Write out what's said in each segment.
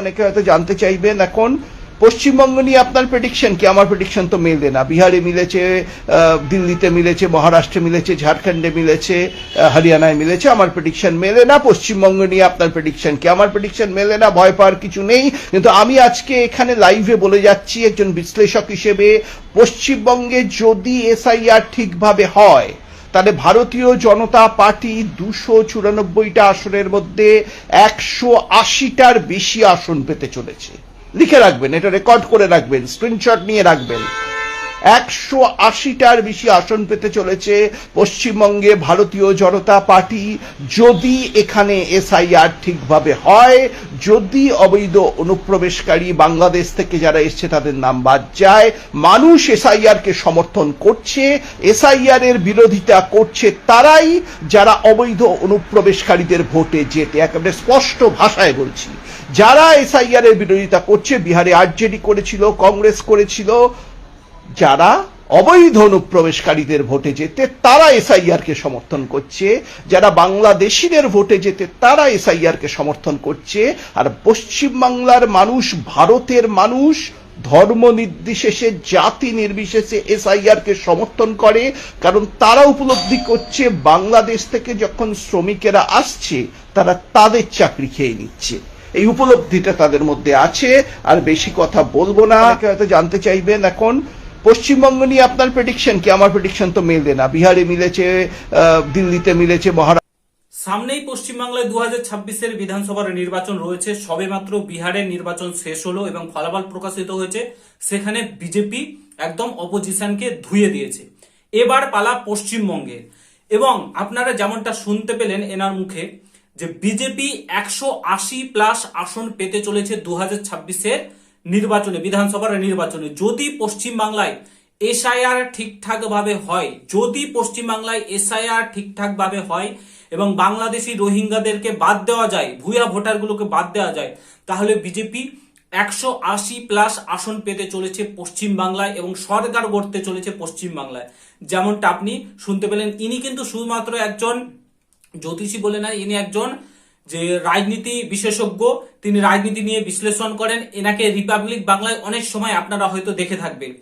অনেকে হয়তো জানতে চাইবেন এখন, পশ্চিমবঙ্গ নিয়ে আপনার প্রেডিকশন কি? আমার প্রেডিকশন তো মেলে না। বিহারে মিলেছে দিল্লিতে মিলেছে, মহারাষ্ট্রে মিলেছে, ঝাড়খণ্ডে মিলেছে হরিয়ানায় মিলেছে, আমার প্রেডিকশন মেলে না। পশ্চিমবঙ্গ নিয়ে আপনার প্রেডিকশন কি? আমার প্রেডিকশন মেলে না, ভয় পাওয়ার কিছু নেই। কিন্তু আমি আজকে এখানে লাইভে বলে যাচ্ছি, একজন বিশ্লেষক হিসেবে, পশ্চিমবঙ্গে যদি এসআইআর ঠিকভাবে হয় তাহলে ভারতীয় জনতা পার্টি দুশো চুরানব্বইটা আসনের মধ্যে একশো আশিটার বেশি আসন পেতে চলেছে। লিখে রাখবেন, এটা রেকর্ড করে রাখবেন স্ক্রিনশট নিয়ে রাখবেন। একশো আশিটার বেশি আসন পেতে চলেছে পশ্চিমবঙ্গে ভারতীয় জনতা পার্টি। যদি এখানে এসআইআর ঠিকভাবে হয়, যদি অবৈধ অনুপ্রবেশকারী বাংলাদেশ থেকে যারা এসছে তাদের নাম বাদ যায়, মানুষ এসআইআর কে সমর্থন করছে এসআইআর এর বিরোধিতা করছে তারাই, যারা অবৈধ অনুপ্রবেশকারীদের ভোটে যেতে একেবারে স্পষ্ট ভাষায় বলছি। যারা এসআইআর এর বিরোধিতা করছে, বিহারে আরজেডি করেছিল, কংগ্রেস করেছিল যারা অবৈধ অনুপ্রবেশকারীদের ভোটে যেতে তারা এসআইআর কে সমর্থন করছে, যারা বাংলাদেশিদের ভোটে যেতে তারা এসআইআর কে সমর্থন করছে, আর পশ্চিমবাংলার মানুষ, ভারতের মানুষ ধর্ম নির্বিশেষে, জাতি নির্বিশেষে এসআইআর কে সমর্থন করে, কারণ তারা উপলব্ধি করছে বাংলাদেশ থেকে যখন শ্রমিকেরা আসছে, তারা তাদের চাকরি খেয়ে নিচ্ছে। এই উপলব্ধিটা তাদের মধ্যে আছে, আর বেশি কথা বলব না। হয়তো জানতে চাইবেন এখন পশ্চিমবঙ্গ নিয়ে আপনার প্রেডিকশন কি? আমার প্রেডিকশন তো মেলে না বিহারে মিলেছে দিল্লিতে মিলেছে মহারাষ্ট্র সামনেই পশ্চিমবাংলায় দু হাজার ছাব্বিশের বিধানসভার নির্বাচন রয়েছে। সবেমাত্র বিহারের নির্বাচন শেষ হলো এবং ফলাফল প্রকাশিত হয়েছে। সেখানে বিজেপি একদম অপোজিশনকে ধুয়ে দিয়েছে। এবার পালা পশ্চিমবঙ্গে। এবং আপনারা যেমনটা শুনতে পেলেন এনার মুখে, যে বিজেপি একশো আশি প্লাস আসন পেতে চলেছে দু হাজার ছাব্বিশের নির্বাচনে, বিধানসভার নির্বাচনে যদি পশ্চিমবাংলায় এসআইআর ঠিকঠাক ভাবে হয়, যদি পশ্চিমবাংলায় এসআইআর ঠিকঠাক ভাবে হয় এবং বাংলাদেশি রোহিঙ্গাদেরকে বাদ দেওয়া যায়, ভুয়া ভোটারগুলোকে বাদ দেওয়া যায়, তাহলে বিজেপি একশো আশি প্লাস আসন পেতে চলেছে পশ্চিমবাংলায় এবং সরকার গড়তে চলেছে পশ্চিমবাংলায়। যেমনটা আপনি শুনতে পেলেন, ইনি কিন্তু শুধুমাত্র একজন জ্যোতিষী বলে না ইনি একজন যে রাজনীতি বিশেষজ্ঞ, তিনি রাজনীতি নিয়ে বিশ্লেষণ করেন। এনাকে রিপাবলিক বাংলায় অনেক সময় আপনারা হয়তো দেখে থাকবেন।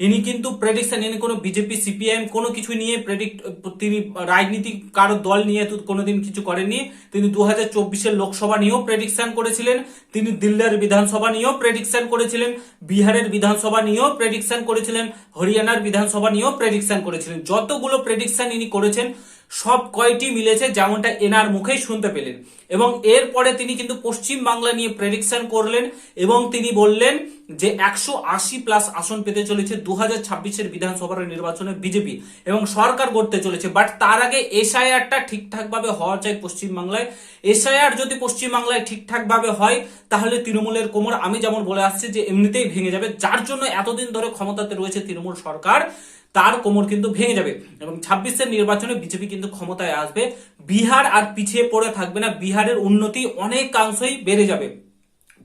ইনি কিন্তু প্রেডিকশন ইনি কোনো বিজেপি সিপিআইএম কোনো কিছু নিয়ে প্রেডিক্ট তিনি রাজনীতি কারও দল নিয়ে কোনোদিন কিছু করেননি। তিনি দু হাজার চব্বিশের লোকসভা নিয়েও প্রেডিকশন করেছিলেন। তিনি দিল্লির বিধানসভা নিয়েও প্রেডিকশন করেছিলেন। বিহারের বিধানসভা নিয়েও প্রেডিকশন করেছিলেন। হরিয়ানার বিধানসভা নিয়েও প্রেডিকশন করেছিলেন। যতগুলো প্রেডিকশন ইনি করেছেন সব কয়টি মিলেছে যেমনটা এনার মুখেই শুনতে পেলেন। এবং এরপরে তিনি কিন্তু পশ্চিম বাংলা নিয়ে প্রেডিকশন করলেন এবং তিনি বললেন যে একশো আশি প্লাস আসন পেতে চলেছে দু হাজার ছাব্বিশের বিধানসভার নির্বাচনে বিজেপি এবং সরকার গড়তে চলেছে। বাট তার আগে এসআইআরটা ঠিকঠাক ভাবে হওয়া চাই পশ্চিমবাংলায়। এসআইআর যদি পশ্চিম বাংলায় ঠিকঠাক ভাবে হয়, তাহলে তৃণমূলের কোমর। আমি যেমন বলে আসছি যে এমনিতেই ভেঙে যাবে। যার জন্য এতদিন ধরে ক্ষমতাতে রয়েছে তৃণমূল সরকার, তার কোমর কিন্তু ভেঙে যাবে। এবং ছাব্বিশের নির্বাচনে বিজেপি কিন্তু ক্ষমতায় আসবে। বিহার আর পিছিয়ে পড়ে থাকবে না। বিহারের উন্নতি অনেকাংশই বেড়ে যাবে।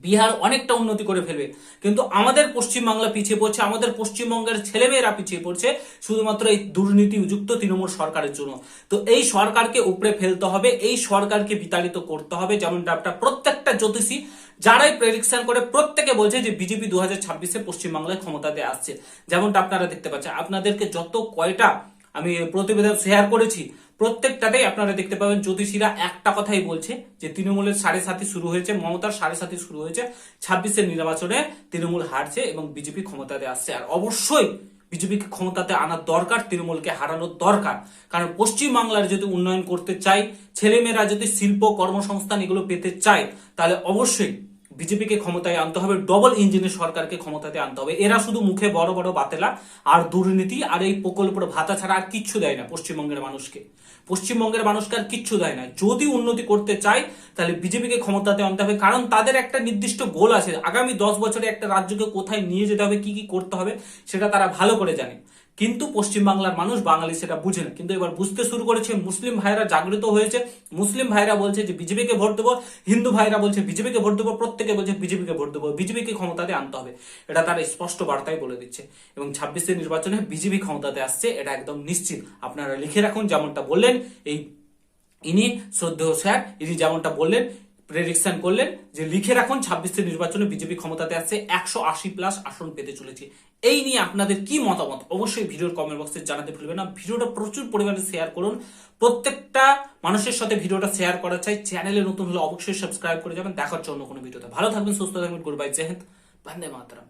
বিহার অনেকটা উন্নতি করে ফেলবে। কিন্তু আমাদের পশ্চিমবাংলা পিছিয়ে পড়ছে, আমাদের পশ্চিমবঙ্গের ছেলেমেয়েরা পিছিয়ে পড়ছে, শুধুমাত্র এই দুর্নীতিযুক্ত তৃণমূল সরকারের জন্য। তো এই সরকারকে উপরে ফেলতে হবে, এই সরকারকে বিতাড়িত করতে হবে যেমনটা আপনার প্রত্যেকটা জ্যোতিষী যারাই প্রেডিকশন করে, প্রত্যেকে বলছে যে বিজেপি দু হাজার ছাব্বিশে পশ্চিমবাংলায় ক্ষমতাতে আসছে। যেমনটা আপনারা দেখতে পাচ্ছেন। আপনাদেরকে যত কয়টা আমি প্রতিবেদন শেয়ার করেছি প্রত্যেকটাতেই আপনারা দেখতে পাবেন জ্যোতিষীরা একটা কথাই বলছে, যে তৃণমূলের সাড়ে সাথী শুরু হয়েছে, মমতার সাড়ে সাথী শুরু হয়েছে, ছাব্বিশের নির্বাচনে তৃণমূল হারছে এবং বিজেপি ক্ষমতাতে আসছে। আর অবশ্যই বিজেপিকে ক্ষমতাতে আনার দরকার, তৃণমূলকে হারানোর দরকার। কারণ পশ্চিম বাংলার যদি উন্নয়ন করতে চাই ছেলেমেয়েরা যদি শিল্প, কর্মসংস্থান এগুলো পেতে চায়, তাহলে অবশ্যই বিজেপিকে ক্ষমতায় আনতে হবে ডবল ইঞ্জিনের সরকারকে ক্ষমতাতে আনতে হবে। এরা শুধু মুখে বড় বড় বাতেলা আর দুর্নীতি আর এই প্রকল্পের ভাতা ছাড়া আর কিচ্ছু দেয় না পশ্চিমবঙ্গের মানুষকে। পশ্চিমবঙ্গের মানুষকে আর কিচ্ছু দেয় না। যদি উন্নতি করতে চায়, তাহলে বিজেপিকে ক্ষমতাতে আনতে হবে। কারণ তাদের একটা নির্দিষ্ট গোল আছে, আগামী দশ বছরে একটা রাজ্যকে কোথায় নিয়ে যেতে হবে, কি কি করতে হবে, সেটা তারা ভালো করে জানে। কিন্তু পশ্চিমবাংলার মানুষ বাঙালি সেটা বুঝে না। কিন্তু এবার বুঝতে শুরু করেছে মুসলিম ভাইরা জাগ্রত হয়েছে। মুসলিম ভাইরা বলছে যে বিজেপিকে ভোট দেবো, হিন্দু ভাইরা বলছে বিজেপিকে ভোট দেবো, প্রত্যেকে বলছে বিজেপিকে ভোট দেবো। বিজেপিকে ক্ষমতাতে আনতে হবে। এটা তারা স্পষ্ট বার্তায় বলে দিচ্ছে। এবং ছাব্বিশের নির্বাচনে বিজেপি ক্ষমতাতে আসছে, এটা একদম নিশ্চিত। আপনারা লিখে রাখুন যেমনটা বললেন, এই ইনি শ্রদ্ধেয় স্যার, ইনি যেমনটা বললেন প্রেডিকশন করলেন যে লিখে রাখুন ছাব্বিশের নির্বাচনে বিজেপি ক্ষমতাতে আসছে একশো আশি প্লাস আসন পেতে চলেছে। এই নিয়ে আপনাদের কি মতামত? অবশ্যই ভিডিওর কমেন্ট বক্সে জানাতে ভুলবেন না। ভিডিওটা প্রচুর পরিমাণে শেয়ার করুন। প্রত্যেকটা মানুষের সাথে ভিডিওটা শেয়ার করা চাই। চ্যানেলে নতুন হলে অবশ্যই সাবস্ক্রাইব করে যাবেন। দেখার জন্য কোনো ভিডিওতে। ভালো থাকবেন, সুস্থ থাকবেন। গুড বাই জেহেন্দ বন্দে মাতরম